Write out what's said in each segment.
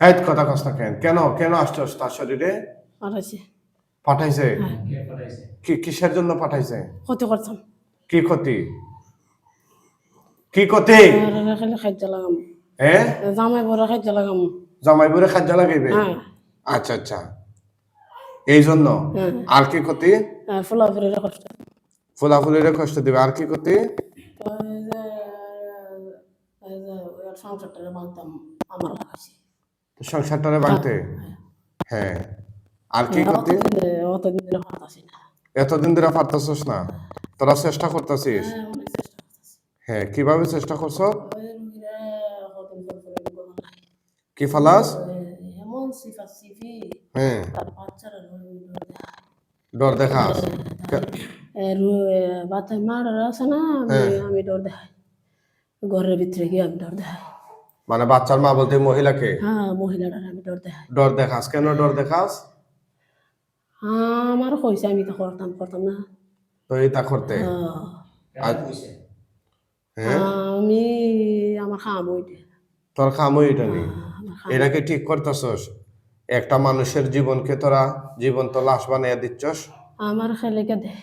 হ্যাঁ কথা কষ্ট কেন? কেন কেন আসছস তার শরীরে? পাঠাইছে। পাঠাইছে? কে পাঠাইছে কি কিসের জন্য পাঠাইছে? ক্ষতি করতাম। কি ক্ষতি? কি ক্ষতি? খালি খাদ্য লাগাম। হ্যাঁ জামাই বড় খাদ্য লাগাম। জামাই বুড়ে খাদ্য লাগাইবে? হ্যাঁ। আচ্ছা আচ্ছা। এই জন্য? হ্যাঁ। আর কি ক্ষতি? ফুলাফুলির কষ্ট। ফুলাফুলির কষ্ট দিবে। আর কি ক্ষতি? সংসারটা বাঁধতাম আমার লাগাইছে। সংসারটারে বাঁধতে হ্যাঁ। আর কি আসে না। এতদিন ধরে পারতেছিস না? তোরা চেষ্টা করতেছিস? হ্যাঁ। হ্যাঁ কীভাবে চেষ্টা করছ? হয়। কি ফালাস? হ্যাঁ। ডর দেখাস? বাচ্চা মার আছে না আমি আমি ডর দেখাই। ঘরের ভিতরে গিয়ে আমি ডর দেখাই। মানে বাচ্চার মা বলতে মহিলাকে? হ্যাঁ মহিলাটার আমি ডর দেখাই। ডর দেখাস? কেন ডর দেখাস? আমার কইছে আমি তো করতাম করতাম না। তো এটা করতে? কেন হ্যাঁ? আমি আমার খাম ওইটা তোর খামো এটা নেই আমার খাম এটা কি ঠিক করতেছস? একটা মানুষের জীবনকে তোরা জীবন্ত লাশ বানিয়ে দিচ্ছস? আমার খেলেকে দেয়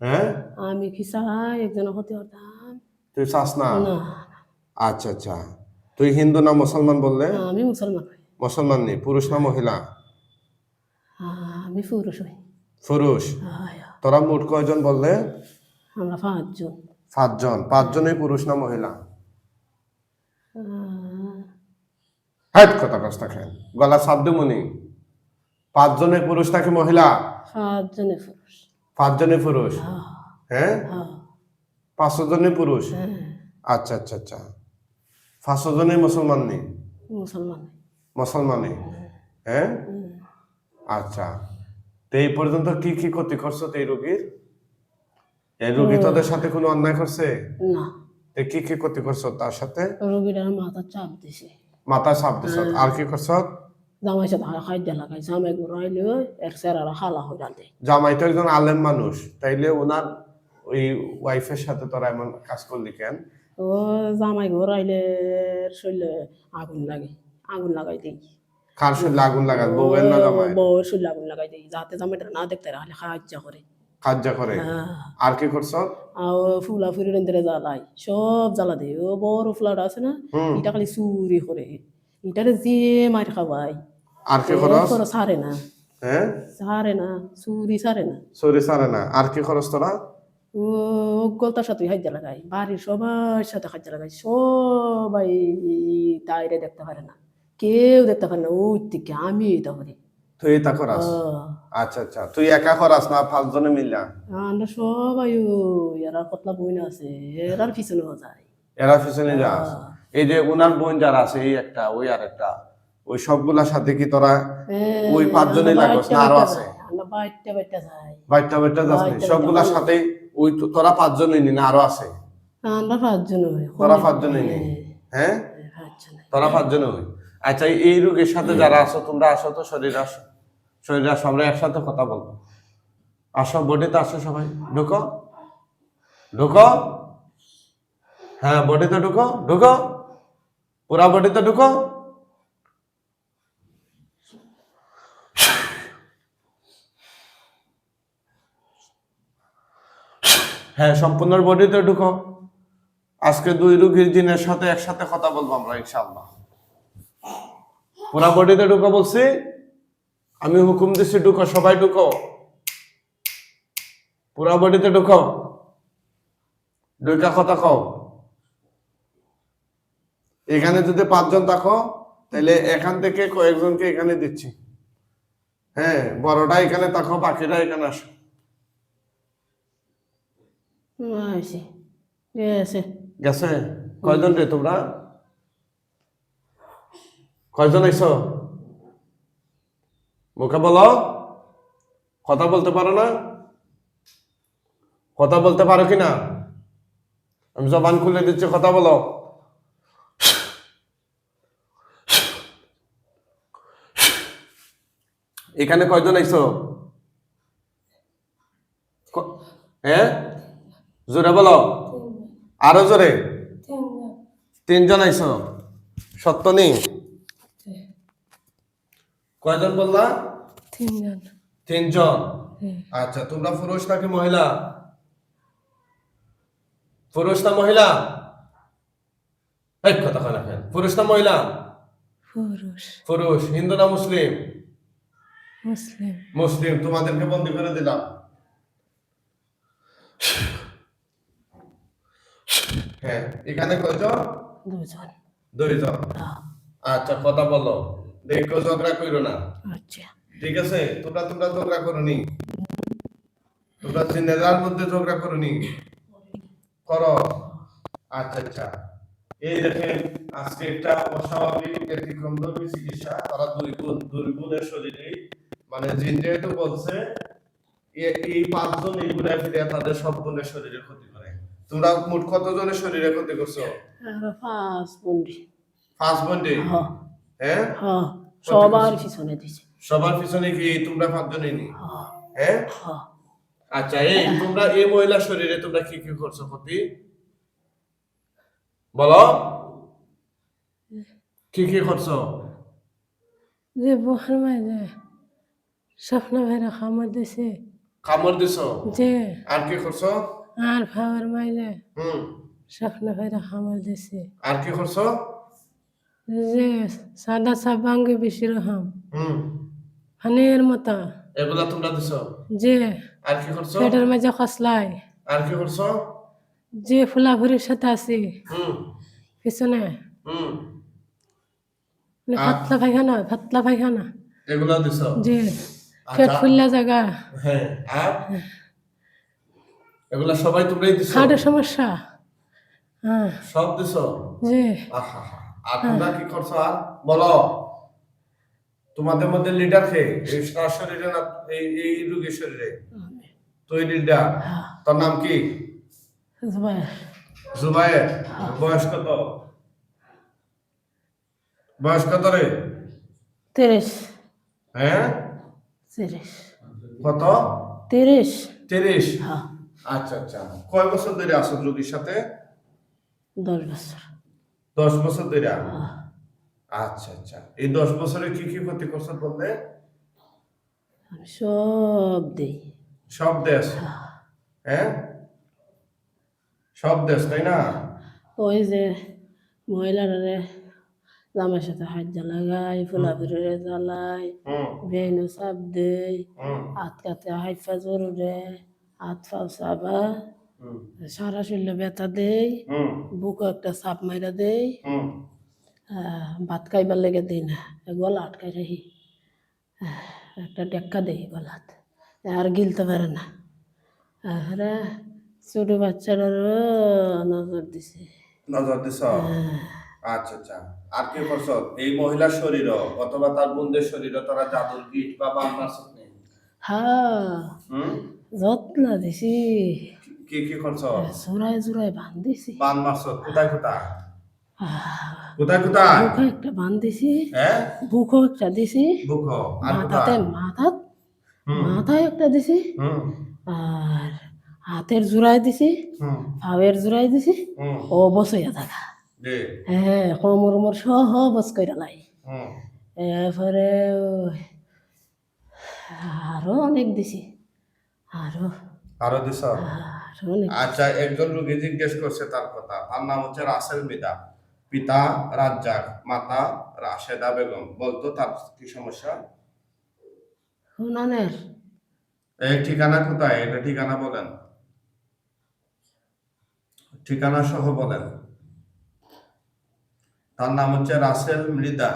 হ্যাঁ? আমি কি চাই একজনের ক্ষতি করতাম? তুই চাস না? না। আচ্ছা আচ্ছা। তুই হিন্দু না মুসলমান বললে? আমি মুসলমান। মুসলমান নেই পুরুষ না মহিলা? আমি পুরুষ হই। পুরুষ? আয়, তোরা মোট কয়জন বললে? আমরা পাঁচজন। পাঁচজন পাঁচজনই পুরুষ না মহিলা? হ্যাঁ কথা কষ্ট খান। গলা সাবদমণি পাঁচজনে পুরুষ নাকি মহিলা? পাঁচজনে পুরুষ। পাঁচজনে পুরুষ? হ্যাঁ। জনই পুরুষ? হ্যাঁ। আচ্ছা আচ্ছা আচ্ছা। পাঁচশো জনই মুসলমান নেই মুসলমান। মুসলমানই হ্যাঁ। আচ্ছা। তো এই পর্যন্ত কি কি ক্ষতি করছ এই রোগীর? এই রোগী তোদের সাথে কোনো অন্যায় করছে? না। তো কি কি ক্ষতি করছ তার সাথে? রোগীটার মাথা চাপ দিছে। মাথা সাপ দিছ। আর কি করছ? জামাই সাথে খাদ্য লাগাই জামাই ঘুরাইলে এর সেরারা খালা হয়ে যাতে জামাই তো একজন আলেম মানুষ। তাইলে ওনার ওই ওয়াইফের সাথে তোরা এমন কাজ করলি কেন? ও জামাই ঘুরাইলে শরীরে আগুন লাগে আগুন লাগাই দিই। কার শরীরে আগুন লাগাল বউয়ের না জামাই বউয়ের শরীরে আগুন লাগাই দিই যাতে জামাইটা না দেখতে রাখলে সাহায্য করে। কাজ করে? হ্যাঁ। আর কি করছ? আর ফুলা ফুরি রেন্দ্রে জ্বালাই সব জ্বালা দেয় ও বড় ফুলাটা আছে না এটা খালি চুরি করে। এটারে যে মার খাওয়াই। আর কি খরচ? সারে না। হ্যাঁ? সারে না চুরি সারে না। সরি সারে না। আর কি খরচ তোরা? গলতার সাথে লাগাই বাড়ির সবার সাথে লাগাই সবাই তাইরে দেখতে পারে না কেউ দেখতে পারে না ওই থেকে আমি এটা করি তুই এটা করাস? আচ্ছা আচ্ছা তুই একা করাস না পাঁচজনে মিলা? আমরা সবাই এরা কতলা বই না আছে এরার পিছনেও যায়। এরা পিছনে যাস এই যে ওনার বোন যারা আছে এই একটা ওই আর একটা ওই সবগুলার সাথে কি তোরা ওই পাঁচজনই লাগস না আরও আছে? আমরা বাইরটা বাইরটা যাই। যাস সবগুলার সাথে ওই তো- তোরা পাঁচজনই নি না আরও আছে? আমরা পাঁচজন তোরা পাঁচজনই নি? হ্যাঁ। তোরা পাঁচজনে হই। আচ্ছা এই রোগীর সাথে যারা আছো তোমরা আসো তো শরীর আসো। শরীর আসো আমরা একসাথে কথা বলব। আসো বডিতে আসো সবাই। ঢুকো। ঢুকো। হ্যাঁ বডিতে ঢুকো। ঢুকো। পুরা বডিতে ঢুকো। হ্যাঁ সম্পূর্ণ বডিতে ঢুকো। আজকে দুই রুগীর জিনের সাথে একসাথে কথা বলব আমরা, ইনশাআল্লাহ। পুরা বডিতে ঢুকো বলছি, আমি হুকুম দিচ্ছি ঢুকো, সবাই ঢুকো। পুরা বডিতে ঢুকো। দুইটা কথা কও। এখানে যদি পাঁচজন থাকো, তাহলে এখান থেকে কয়েকজনকে এখানে দিচ্ছি। হ্যাঁ বড়টা এখানে থাকো, বাকিরা এখানে আসো। গেছে কয়জন রে তোমরা কয়জন আইছো মুখে বলো কথা বলতে পারো না কথা বলতে পারো কি না আমি জবান খুলে দিচ্ছি কথা বলো এখানে কয়জন আইছো হ্যাঁ জোরে বলো। আরও জোরে? তিনজন আইছো। সত্য নেই কয়জন বললা? তিনজন। তিনজন হ্যাঁ। আচ্ছা তোমরা পুরুষ নাকি মহিলা? পুরুষ না মহিলা? এক কথা কয় না পুরুষ না মহিলা? পুরুষ পুরুষ। হিন্দু না মুসলিম? মুসলিম। মুসলিম। তোমাদেরকে বন্দি করে দিলাম। হ্যাঁ এখানে কয়জন? দুজন। দুইজন? হ্যাঁ, আচ্ছা কথা বলো। দেখো ঝগড়া করো না। আচ্ছা। ঠিক আছে? তোমরা তোমরা ঝগড়া করো নি তোমরা জেনারেল মধ্যে ঝগড়া করো নি করো। আচ্ছা আচ্ছা। এই দেখেন আজকে একটা অস্বাভাবিক ব্যতিক্রম ধর্মী চিকিৎসা। তারা দুই গুণ দুই গুণের শরীরে মানে জিন যেহেতু বলছে এই পাঁচজন এই গুণে ফিরে তাদের সব গুণের শরীরে ক্ষতি করে। তোমরা মোট কতজনের শরীরে ক্ষতি করছ? পাঁচ বন্ডি পাঁচ বন্ডে হ্যাঁ। হ্যাঁ? হ্যাঁ। সবার পিছনে দিছে সবার পিছনে কি তোমরা পাঁচজনই নি হ্যাঁ। হ্যাঁ? আচ্ছা এই তোমরা এই মহিলা শরীরে তোমরা কি কি করছ ক্ষতি বলো। কি কি করছ? যে বহার মাঝে স্বপ্ন ভাইরা খামার দিছে। কামড় দিছো? যে। আর কি করছ? আর ভাবার মাঝে হুম। স্বপ্ন ভাইরা খামার দিছে। আর কি করছ? যে সাদা সাপ ভাঙ্গে বেশি রহাম। হুম। ফানের মতো। এগুলা তোমরা দিছো? যে আর কি করছ? পেটের মাঝে খসলাই আর কি করছ? যে ফুলাভুরির সাথে আছে। হুম। পিছনে। হুম। মানে আ- পাতলা পায়খানা পাতলা পায়খানা। এগুলা দিছো? যে পেট আচ্ছা। ফুললা জায়গা। হ্যাঁ। আর? এগুলা সবাই তোমরাই দিছো? খাটের সমস্যা। হ্যাঁ। সব দিছো? যে আহা আর তোমরা কি করছ? আর বলো। তোমাদের মধ্যে লিডার কে? এই শরীরে না এই এই রোগীর শরীরে? তুই লিডার তোর নাম কি? জুবাইর জুবাইর বয়স কত? বয়স কত রে? তিরিশ। হ্যাঁ? তিরিশ। কত? তিরিশ। তিরিশ? হ্যাঁ। আচ্ছা আচ্ছা। কয় বছর ধরে আছো রোগীর সাথে? দশ বছর। দশ বছর ধরে? হ্যাঁ। আচ্ছা আচ্ছা। এই দশ বছরে কি কি ক্ষতি করছ বললে? সব দিই। সব দেশ? হ্যাঁ। সব দেশ তাই না? ওই যে মহিলারে জামার সাথে হাত জ্বালাগাই ফুলাফুরিরে জ্বালাই হুম। বেনু চাপ দেই হুম। হাত কাতে হাইফা জরুরে হাত ফাও চাবা সারা শরীরে ব্যথা দেই বুকে একটা চাপ মাইরা দেই ভাত খাইবার লেগে দিই না গলা আটকাই রাখি। একটা ডেক্কা দেই গলাত আর গিলতে পারে না। আরে ছোট বাচ্চাটারও নজর দিছে। নজর দিছ? আচ্ছা আচ্ছা। আর কি করছ? এই মহিলার শরীর অথবা তার বোনদের শরীর তারা জাদুর কীট বা বান মারছত নেই হ্যাঁ যত্ন দিছি। কি কি করছ জোড়ায় জোড়ায় বান্ধিছি বান মারছত কোথায় কোথায় কোথায় কোথায় বুকে একটা বান্ধিছি। হ্যাঁ বুকও একটা দিছি। আর মাথাতে হুম। মাথায় একটা দিছি। আর হাতের জোড়ায় দিছি। পায়ের জোড়ায় দিছি। ও বসইয়া থাকা। হ্যাঁ কোমর মোর সহ বস কইরা লাই। এরপরে আরও অনেক দিছি। আরও। আরও দিছ? আচ্ছা একজন রোগী জিজ্ঞেস করছে তার কথা। তার নাম হচ্ছে রাসেল মিদা। পিতা রাজ্জাক মাতা রাশেদা বেগম। বলতো তার কি সমস্যা? শুনানের এই ঠিকানা কোথায়? এটা ঠিকানা বলেন। ঠিকানা সহ বলেন। তার নাম হচ্ছে রাসেল মৃদা।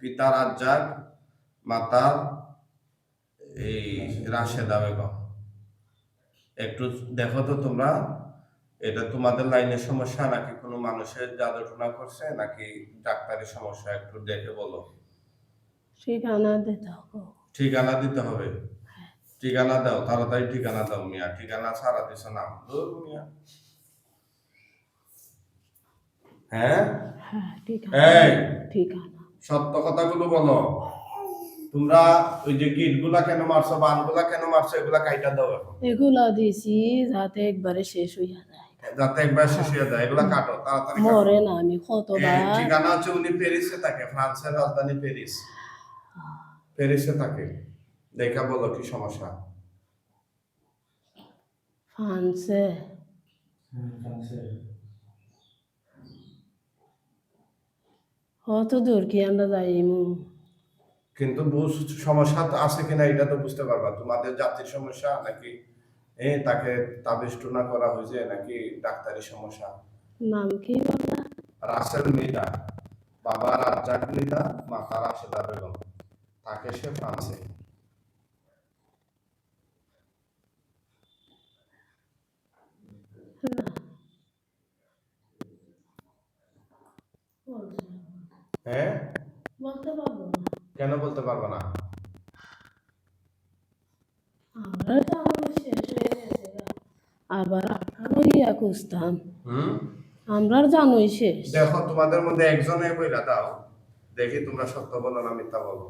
পিতা রাজ্জাক মাতা এই রাশেদা বেগম। একটু দেখো তো তোমরা এটা তোমাদের লাইনের সমস্যা নাকি কোনো মানুষের জাদুটনা করছে নাকি ডাক্তারি সমস্যা একটু দেখে বলো? ঠিকানা দিতে হবে। ঠিকানা দিতে হবে? ঠিকানা দাও তাড়াতাড়ি ঠিকানা দাও মিয়া। ঠিকানা সারা দিছ না দূর মিয়া। হ্যাঁ? হ্যাঁ ঠিকানা। সত্য কথাগুলো বলো। তোমরা ওই যে গিটগুলা কেন মারছো বানগুলা কেন মারছো এগুলা কাইটা দাও এখন। এগুলা দিছি যাতে একবারে শেষ হইয়া যায়। যাতে একবার শেষ হয়ে যায় এগুলা কাটো তাড়াতাড়ি কাটো। মরে না আমি কতবার ঠিকানা হচ্ছে উনি প্যারিসে থাকে ফ্রান্সের রাজধানী প্যারিস। প্যারিসে থাকে। দেখা বলো কি সমস্যা? ফানছে অত দূর কি আমরা যাইমু? কিন্তু সমস্যা তো আছে কিনা এটা তো বুঝতে পারবা। তোমাদের জাতির সমস্যা নাকি এ তাকে তাবিজ টুনা করা হয়েছে নাকি ডাক্তারি সমস্যা? নাম কি বাবা রাসেল মিতা বাবা রাজ্জাক মিতা মাতা রাশেদা বেগম। তাকে সে ফ্রান্সে হ্যাঁ? বলতে পারব না। কেন বলতে পারব না। আবার খুঁজতাম হুম? আমরা জানোই শেষ। দেখো তোমাদের মধ্যে একজনে বইলা দাও। দেখি তোমরা সত্য বলো না মিথ্যা বলো।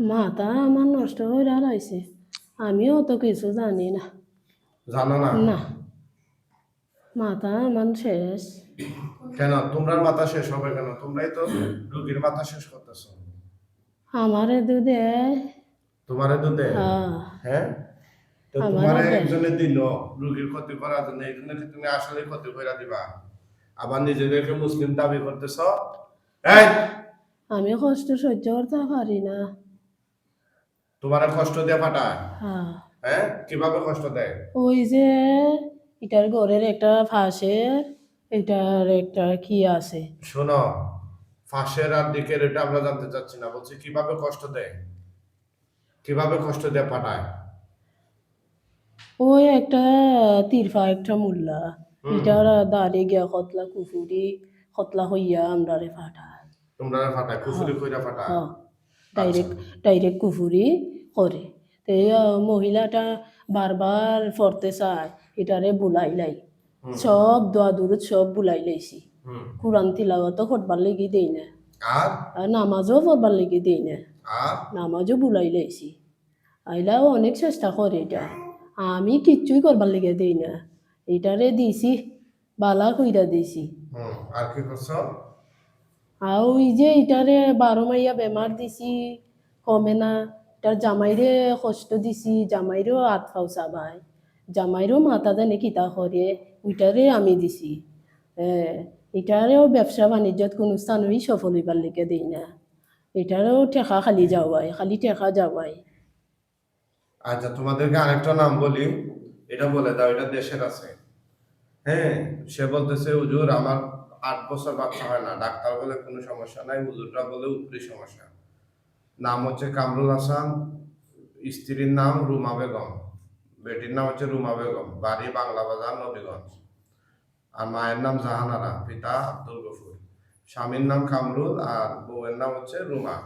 মাথা আমার নষ্ট হয়ে রয়েছে আমিও তো কিছু জানি না। জানো না? না। মাথা আমার শেষ। কেন? তোমরা মাথা শেষ হবে কেন? তোমরাই তো রুগীর মাথা শেষ করতেছো। আমারে দুধে। তোমারে দুধে? হ্যাঁ। হ্যাঁ? তো তোমারে একজনে দিল রুগীর ক্ষতি করার জন্য এই জন্য তুমি আসলে ক্ষতি করে দিবা। আবার নিজেদেরকে মুসলিম দাবি করতেছ? এই! আমি কষ্ট সহ্য করতে পারি না। তোমারে কষ্ট দিয়ে পাঠায় হ্যাঁ। হ্যাঁ? কীভাবে কষ্ট দেয়? ওই যে এটার ঘরের একটা ফাঁসের এটার একটা কি আছে? শোনো ফাঁসের আর দিকের এটা আমরা জানতে চাচ্ছি না। বলছি কীভাবে কষ্ট দেয়? কীভাবে কষ্ট দিয়ে পাঠায় ওই একটা তিরফা একটা মুল্লা এটার দাঁড়িয়ে গিয়া কতলা কুফুরি কতলা হইয়া আমরারে ফাটায় তোমরা ফাটায় কুফুরি কইরা ফাটায়? হ্যাঁ। ডাইরেক্ট ডাইরেক্ট কুফুরি করে। তো মহিলাটা বারবার পড়তে চায়। এটারে বুলাই লাই সব দোয়া দূরত সব বুলাই লাইছি কোরআন তিলাওয়াত করবার লেগে দেই না। আর? নামাজও পড়বার লেগে দেই না। নামাজও বুলাই লাইছি আইলাও অনেক চেষ্টা করে এটা। আমি কিচ্ছুই করবার লেগে দেই না। এটারে দিছি বালা কইরা দিছি। আর কি করছ? আর ওই যে এটারে বারো মাইয়া বেমার দিছি কমে না। এটার জামাইরে কষ্ট দিছি জামাইরেও হাত ফাও চাবাই জামাইরেও মাথা জানে কিতা করে ওইটারে আমি দিছি। এটারেও ব্যবসা বাণিজ্যত কোনো স্থানই সফল হইবার লেগে দেই না। এটারেও ঠেকা খালি যাওয়াই, খালি টেকা যাওয়াই। আচ্ছা তোমাদেরকে আরেকটা নাম বলি, এটা বলে দাও, এটা দেশের আছে। হ্যাঁ সে বলতেছে, হুজুর, আমার আট বছর বাচ্চা হয় না, ডাক্তার বলে কোনো সমস্যা নাই, হুজুররা বলে উপরি সমস্যা। নাম হচ্ছে কামরুল হাসান, স্ত্রীর নাম রুমা বেগম। বেটির নাম হচ্ছে রুমা বেগম বাড়ি বাংলা বাজার নবীগঞ্জ। আর মায়ের নাম জাহানারা পিতা আব্দুল গফুর। স্বামীর নাম কামরুল আর বউয়ের নাম হচ্ছে রুমা।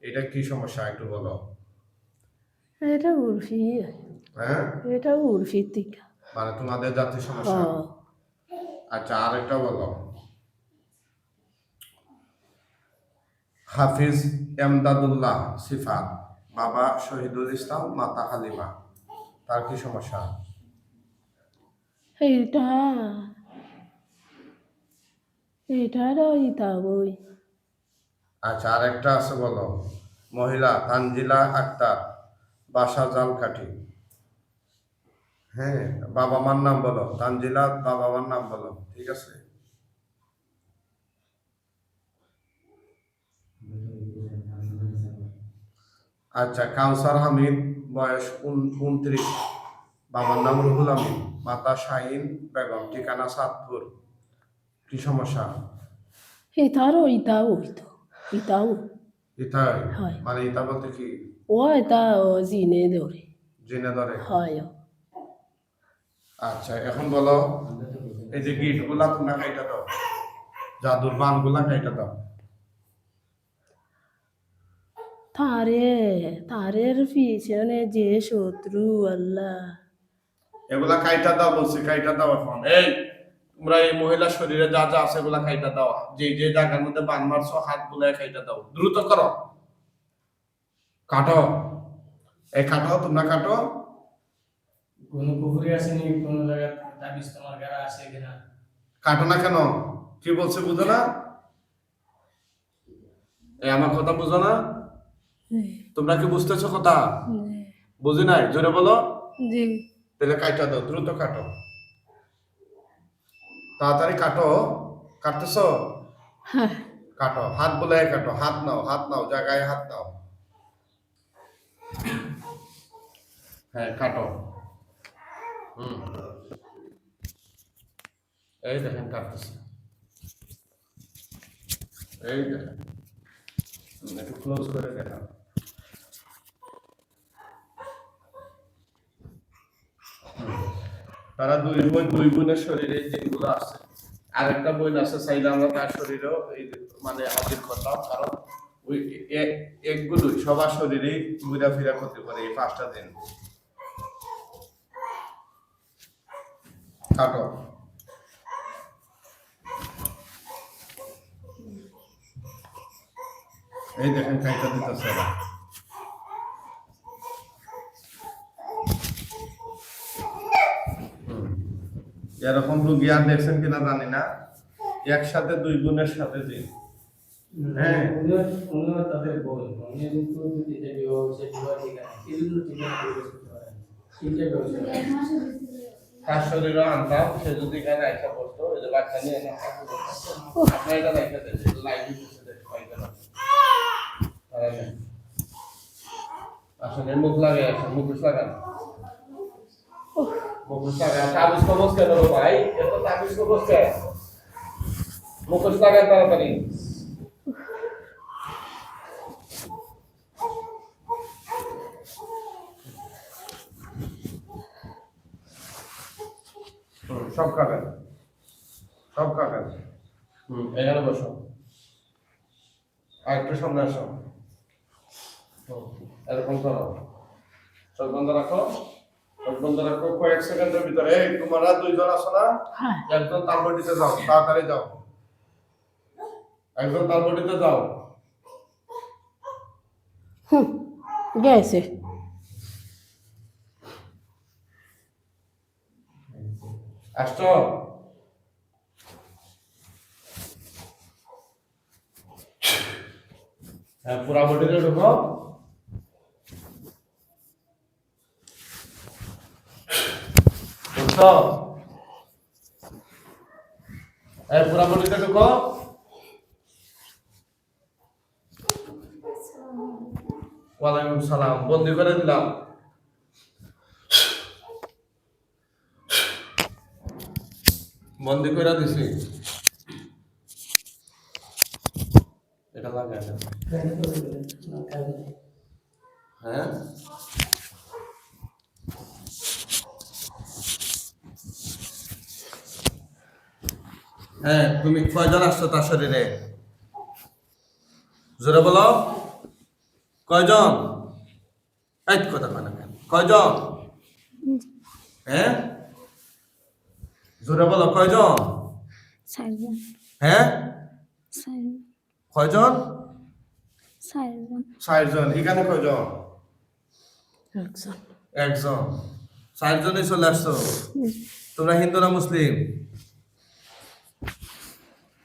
এটা কি সমস্যা একটু বলো। এটা উর্ফি। হ্যাঁ? এটা উর্ফির টিকা। মানে তোমাদের জাতির সমস্যা? ও আচ্ছা আরেকটা বলো। হাফিজ এমদাদুল্লাহ সিফাত বাবা শহীদুল ইসলাম মাতা হালিমা। তার কি সমস্যা? এইটা। এটারও ইতা বই। আচ্ছা আরেকটা আছে বলো। মহিলা তানজিলা আক্তার বাসা জালকাঠি। হ্যাঁ বাবা মার নাম বলো। তানজিলা বাবা মার নাম বলো। ঠিক আছে? আচ্ছা কাউসার হামিদ। বয়স উন- উনত্রিশ। বাবার নাম রুহুল আমিন মাতা শাহিন বেগম ঠিকানা সাতপুর। কি সমস্যা? এটারও ইতাও হইতো ইতাও হয়। মানে ইতা বলতে কি? ও এটা জিনে ধরে। জেনে ধরে? হয় আচ্ছা এখন বলো এই যে গিটগুলা তোমরা কাইটা দাও। জাদুর বানগুলা কাইটা দাও। তারে তারের পিছনে যে শত্রু আল্লাহ। এগুলা কাইটা দাও বলছি কাইটা দাও এখন। এই তোমরা এই মহিলা শরীরে যা যা আছে এগুলা কাইটা দাও। যে যে জায়গার মধ্যে বান মারছো হাত বুলায় কাইটা দাও। দ্রুত করো। কাটো। এই কাটো তোমরা কাটো। কোনো পুকুরে আসেনি কোনো জায়গায় তাবিজ তোমার গাড়া আছে কিনা? কাটো না কেন? কি বলছে বুঝো না? এই আমার কথা বুঝো না? তোমরা কি বুঝতেছো কথা? বুঝি নাই? জোরে বলো। তাহলে কাটা দাও দ্রুত কাটো। তাড়াতাড়ি কাটো। কাটতেছো? হ্যাঁ কাটো। হাত বলে কাটো। হাত নাও হাত নাও জায়গায় হাত নাও। হ্যাঁ কাটো। হুম। এই দেখেন কাটতেছে। এই দেখেন। একটু ক্লোজ করে দেখান তারা দুই বোন, দুই বোনের শরীরে এই জিনগুলো আছে। আর একটা বোন আছে চাইলে আমরা তার শরীরেও এই মানে হাজির করতাম, কারণ ওই এ- একগুলোই সবার করতে পারে এই পাঁচটা দিন কাটো। এই দেখেন, কাইটা দিতেছে এরকম রুগী আর দেখছেন কিনা জানি না। একসাথে দুই বোনের সাথে দিন হ্যাঁ। উনিও তাদের বোন। উনি কিন্তু বিবাহ বিবাহ তিনটে ব্যবসা তার আনতাম সে যদি এখানে আইসা পড়তো এই যে বাচ্চা নিয়ে আপনার এটা লাইভ। আসলে মুখ লাগে আসলে মুখোশ লাগান। মুখোশ লাগান তাড়াতাড়ি। সব কাটেন সব কাটেন হুম এখানে বসো। আর একটু সামনে আসো। এরকম করো। চোখ বন্ধ রাখো। কয়েক সেকেন্ডের ভিতরে এই তোমরা দুইজন আসো না? হ্যাঁ। একজন তালবটিতে যাও তাড়াতাড়ি যাও। একজন তালবটিতে যাও। হুম গেছে। আসছো? হ্যাঁ পুরা বডিতে ঢুকো। ঢুকছো হ্যাঁ পুরা বডিতে ঢুকো। ওয়ালাইকুম সালাম। বন্দি করে দিলাম। বন্দি করে দিছি। এটা লাগাই হ্যাঁ? হ্যাঁ তুমি কয়জন আসছো তার শরীরে? জোরে বলো। কয়জন? এই কথা মানে কয়জন? হ্যাঁ? জোরে বলো কয়জন? হ্যাঁ? কয়জন? চারজন। চারজন। এখানে কয়জন? একজন। একজন। চারজনই চলে আসছো? তোমরা হিন্দু না মুসলিম?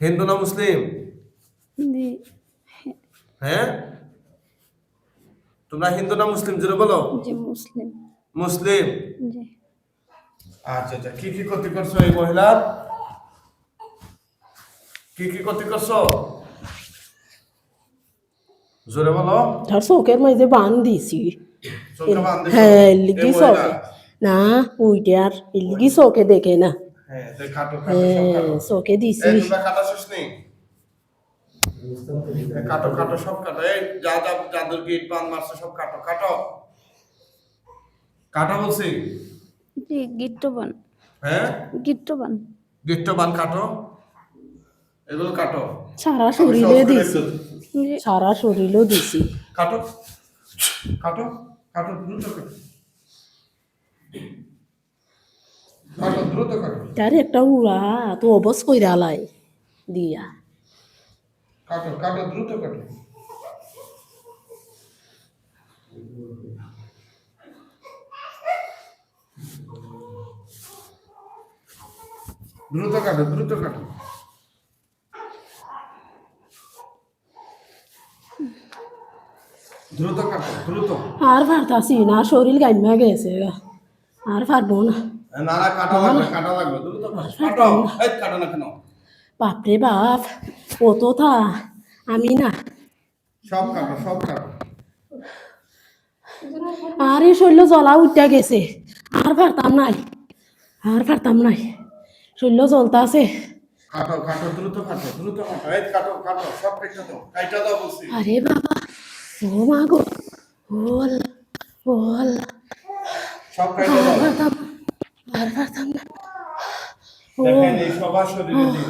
হিন্দু না মুসলিম? জি হ্যাঁ? তোমরা হিন্দু না মুসলিম? জোরে বলো। মুসলিম। মুসলিম? আচ্ছা আচ্ছা। কি কি ক্ষতি করছ এই মহিলার? কি কি ক্ষতি করছ? জোরে বলো। তার চোখের মাঝে বান দিছি? হ্যাঁ লিগি? চোখে। না উইটার লিগি চোখে দেখে না। চোখে দিছি কাটা শেষ নেই? এই কাটো সব কাটো এই যা যা জাদুর গিট পান মারছে সব কাটো কাটো কাটা বলছি? জি গিট্টবান হ্যাঁ? গিট্টবান গিট্ট বান কাটো এগুলো কাটো সারা শরীরে দিছি। সারা শরীরও দিছি। কাটো কাটো কাটো দ্রুত কাটো কাটো দ্রুত কাটো তার একটা উড়া তো অবস কইরা লাই দিয়া। কাটো কাটো দ্রুত কাটো। দ্রুত কাটো দ্রুত কাটো। দ্রুত কাটো দ্রুত। আর না শরীর গাইমা গেছে আর পারব না। না না কাটা লাগবে কাটা লাগবে দ্রুত কাটো এই কাটো না কেন? বাপরে বাপ তো আমি না। সব কাটো সব কাটো। আর শৈল জ্বলা উঠা গেছে। আর পারতাম নাই আর পারতাম নাই। শৈল জ্বলতা আছে। কাটো কাটো দ্রুত কাটো দ্রুত কাটো। এই কাটো কাটো সব কেটে দাও কাইটা দাও বলছি। আরে বাবা ও মা গো ও আল্লাহ, ও আল্লাহ। সব কাইটা দাও আর পারতাম না দেখেন এই সবার শরীরে দিন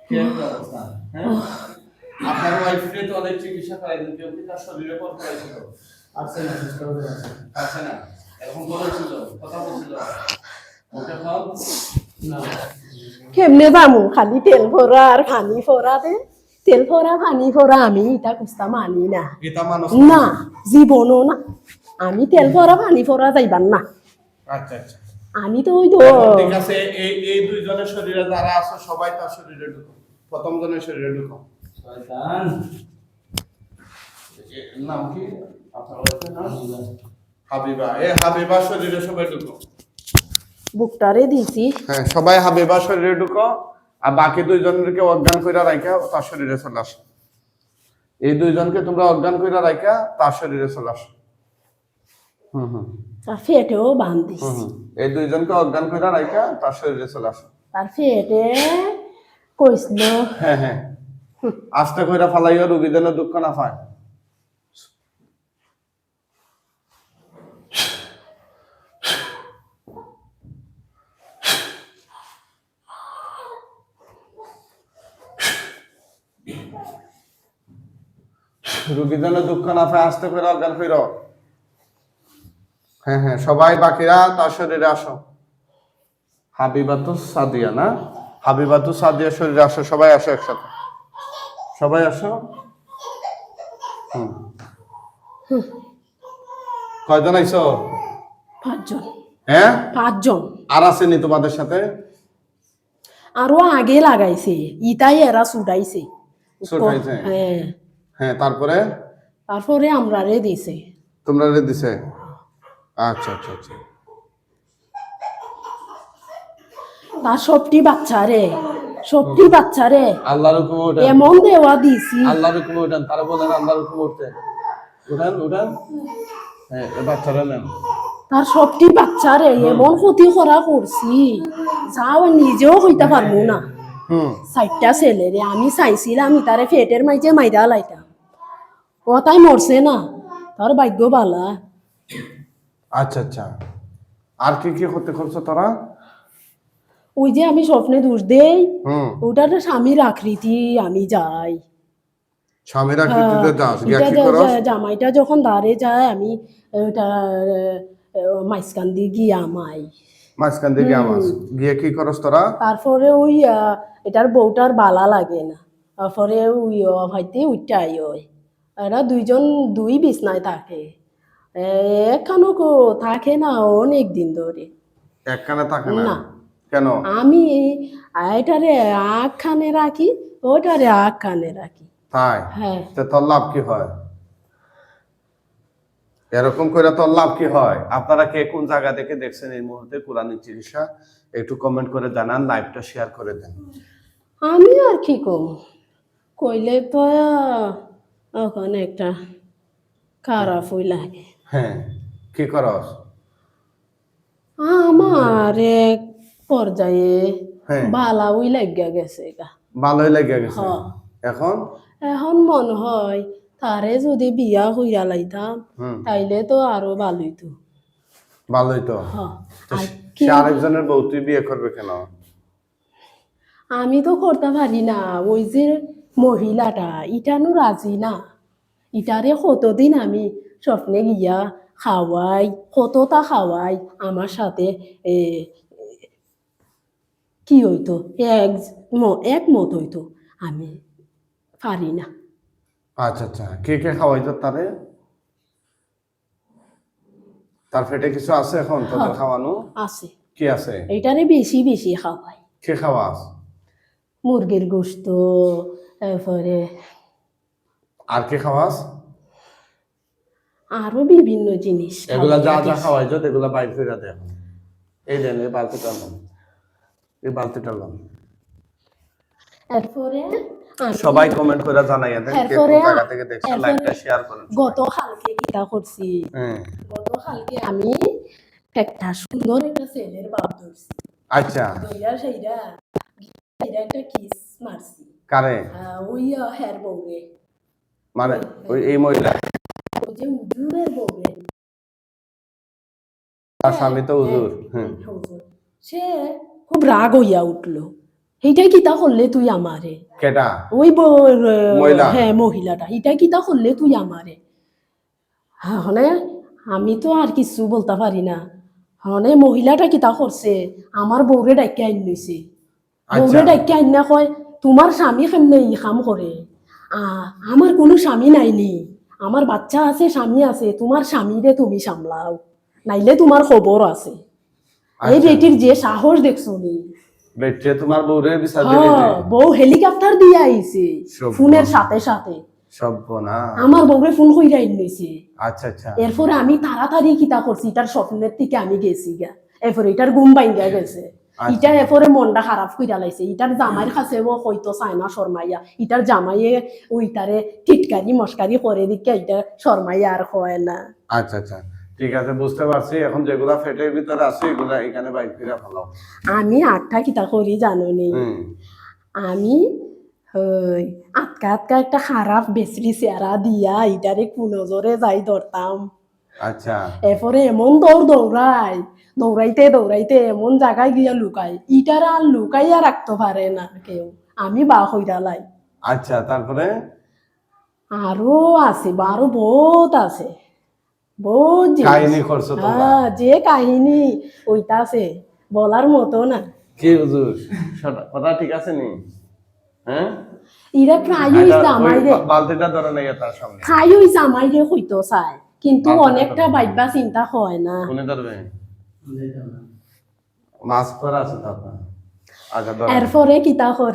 কি একটা অবস্থা হ্যাঁ? আপনার ওয়াইফকে তো অনেক চিকিৎসা করাইছেন কেউ কি তার শরীরে পর করাইছিল? আছে না আছে আছে না? এখন বলেছিল কথা বলছিল। ওকে খাও না। কেমনে যামু? খালি তেল ফোরা আর পানি ফোরা দে। তেল ফোরা পানি ফোরা আমি এটা কুস্তা মানি না। না জীবনও না। আমি তেল ফোরা পানি ফোরা যাইবার না। আচ্ছা আচ্ছা। আমি তো ওই তো ঠিক আছে এই এই দুইজনের শরীরে যারা আছে সবাই তার শরীরে ঢুকো। প্রথম জনের শরীরে ঢুকো। শয়তান। নাম কি? আপনার হাবিবা। এ হাবিবা শরীরে সবাই ঢুকো। বুকটারে দিছি। হ্যাঁ সবাই হাবিবা শরীরে ঢুকো আর বাকি দুইজনকে অজ্ঞান করে রাখা তার শরীরে চলে আসো। এই দুইজনকে তোমরা অজ্ঞান করে রাখা তার শরীরে চলে আসো। হুম হুম। তার হুম হুম। এই দুইজনকে অজ্ঞান করে রাখা তার শরীরে চলে আসো। তার কইছিল হ্যাঁ হ্যাঁ। আস্তে করে ফালাইও রুগী যেন দুঃখ না পায়। রুগী যেন দুঃখ না পায় আস্তে করে অজ্ঞান ফির হ্যাঁ হ্যাঁ সবাই বাকিরা তার শরীরে আসো। হাবিবাতু সাদিয়া না? হাবিবাতু সাদিয়া শরীরে আসো সবাই আসো একসাথে। সবাই আসো? হুম। কয়জন আইছো? পাঁচজন। হ্যাঁ? পাঁচজন। আর আসেনি তোমাদের সাথে? আরও আগে লাগাইছে ইটাই এরা ছুটাইছে। ছুটাইছে? হ্যাঁ। হ্যাঁ তারপরে? তারপরে আমরা রে দিছে। তোমরা রে দিছে? আচ্ছা আচ্ছা আচ্ছা। সবটি বাচ্চা রে। সবটি বাচ্চা রে। আল্লাহর হুকুম উঠেন এমন দেওয়া দিছি। আল্লাহর হুকুম উঠেন তারা বলেন আল্লাহর হুকুম উঠতে উঠেন উঠেন। হ্যাঁ বাচ্চারা নেন। তার সবটি বাচ্চা রে। এমন ক্ষতি করা করছি। যাও নিজেও হইতে পারব না। হুম। চারটা ছেলে রে। আমি চাইছিলাম তারে ফেটের মাইজে মাইদা লাইতাম। ও তাই মরছে না। তার ভাগ্য বালা আচ্ছা আচ্ছা। আর কি কি করতে করছ তোরা? ওই যে আমি স্বপ্নে দোষ দেই ওটার স্বামীর আকৃতি আমি যাই। স্বামীর আকৃতিতে যাস গিয়া কি যা- জামাইটা যখন দাঁড়ে যায় আমি ওটা মাইসকান দিয়ে গিয়া মাই। মাঝখান থেকে আমার গিয়ে কি করস তোরা? তারপরে ওই এটার বউটার বালা লাগে না। তারপরে ওই ভাইতে উঠটাই ওই। এরা দুইজন দুই বিছনায় থাকে। একখানো কো- থাকে না অনেক দিন ধরে। একখানে থাকে না। কেন? আমি এটারে আখ খানে রাখি ওটারে আখ খানে রাখি। তাই? হ্যাঁ। তো তোর লাভ কি হয়? এরকম করে তোর লাভ কি হয়? আপনারা কে কোন জায়গা থেকে দেখছেন এই মুহূর্তে কোরআন চিকিৎসা একটু কমেন্ট করে জানান লাইভটা শেয়ার করে দেন। আমি আর কি কম? কইলে তো ওখানে একটা খারাপই লাগে হ্যাঁ কি করস? আমার এক পর্যায়ে হ্যাঁ। বালাউই লাগিয়া গেছে গা। ভালোই লেগে গেছে? হ্যাঁ। এখন? এখন মন হয় তারে যদি বিয়া হইয়া লাইতাম হুম। তাইলে তো আরও ভালোই তো ভালোই তো হ্যাঁ। তো আর সে আরেকজনের বউ তুই বিয়ে করবে কেন? আমি তো করতে পারি না। ওই যে মহিলাটা ইটানো রাজি না। ইটারে কতদিন আমি স্বপ্নে গিয়া খাওয়াই কতটা খাওয়াই আমার সাথে কি হইতো? এক ম- একমত হইতো। আমি পারি না। আচ্ছা আচ্ছা। কে কে খাওয়াইতো তারে? তার পেটে কিছু আছে এখন তোদের হ্যাঁ। খাওয়ানো? আছে। কি আছে? এটারে বেশি বেশি খাওয়াই। কে খাওয়াস মুরগির গোস্ত তারপরে আর কে খাওয়াস আরও বিভিন্ন জিনিস এগুলা যা যা এগুলা বাইর করে এই দেন এই বালতিটা এই বালতিটা এরপরে সবাই কমেন্ট করে জানাইয়া দেন কে কোন জায়গা থেকে দেখছেন লাইকটা শেয়ার করেন গত কালকে কিতা করছি। গত কালকে আমি একটা সুন্দর একটা ছেলের বাপ ধরছি। আচ্ছা। দইরা সেইরা সেইরা একটা কিস মারছি। কারে? ওই হের বউরে। মানে ওই এই মহিলা? যে উজুরের বউরে তার স্বামী তো হুজুর সে খুব রাগ হইয়া উঠল। কিতা করলে তুই আমারে? কেটা? ওই মহিলা? হ্যাঁ মহিলাটা। এটা করলে তুই আমারে? হনে আমি তো আর কিছু বলতে পারি না। হনে মহিলাটা কিতা করছে? আমার বউরে ডাইকে আইন লইছে। বউরে আচ্ছা ডাইকে আইন না কয় তোমার স্বামী কেমনে ই কাম করে? আ- আমার কোনো স্বামী নাইনি আমার বাচ্চা আছে স্বামী আছে তোমার স্বামীরে তুমি সামলাও নাইলে তোমার খবর আছে। এই আচ্ছা। বেটির যে সাহস দেখছ নি? বেটে তোমার বউরে বিচার দিলি হ্যাঁ, বউ হেলিকপ্টার দিয়ে আইছে ফোনের সাথে সাথে। আমার বউরে ফোন কইরা নিয়েছে আচ্ছা আচ্ছা। এরপরে আমি তাড়াতাড়ি কিতা করছি তার স্বপ্নের থেকে আমি গেছি গা। এরপরে এটার ঘুম বাইঙ্গা গেছে। ইটা এরপরে মনটা খারাপ কইরা লাইছে ইটার জামাইয়ের কাছে ও হয়তো চায় না শর্মাইয়া ইটার জামাইয়ে ওইটারে টিটকারি মস্কারি করে দিকে ইটা শর্মাইয়া আর হয় না আচ্ছা আচ্ছা ঠিক আছে বুঝতে পারছি। এখন যেগুলা ফেটের ভিতরে আছে এগুলা এখানে ভালো আমি আটটা কিতা করি জানো নি আমি আটকা আটকা একটা খারাপ বেসরি চেহারা দিয়া ইটারে কুনজরে যাই ধরতাম। আচ্ছা। এরপরে এমন দৌড় দৌড়াই দৌড়াইতে দৌড়াইতে এমন জায়গায় গিয়া লুকাই ইটার আর লুকাইয়া রাখতে পারে না কেউ আমি বা হইরালাই আচ্ছা তারপরে? আরও আছে আরও বহুত আছে বহুত কাহিনী করছ হ্যাঁ, যে কাহিনী ওইটা আছে বলার মতো না। কি হুজুর? কথা ঠিক আছে নি? হ্যাঁ? ইরা ওই জামাই রে বালতিটা ধরে নেই তার সামনে। প্রায়ই জামাই রে হইতো চায় কিন্তু অনেকটা। বাইবা চিন্তা হয় না। কোনে ধরবে? যেতাম মাছ করা আছে তারপর। এরপরে কিতা করে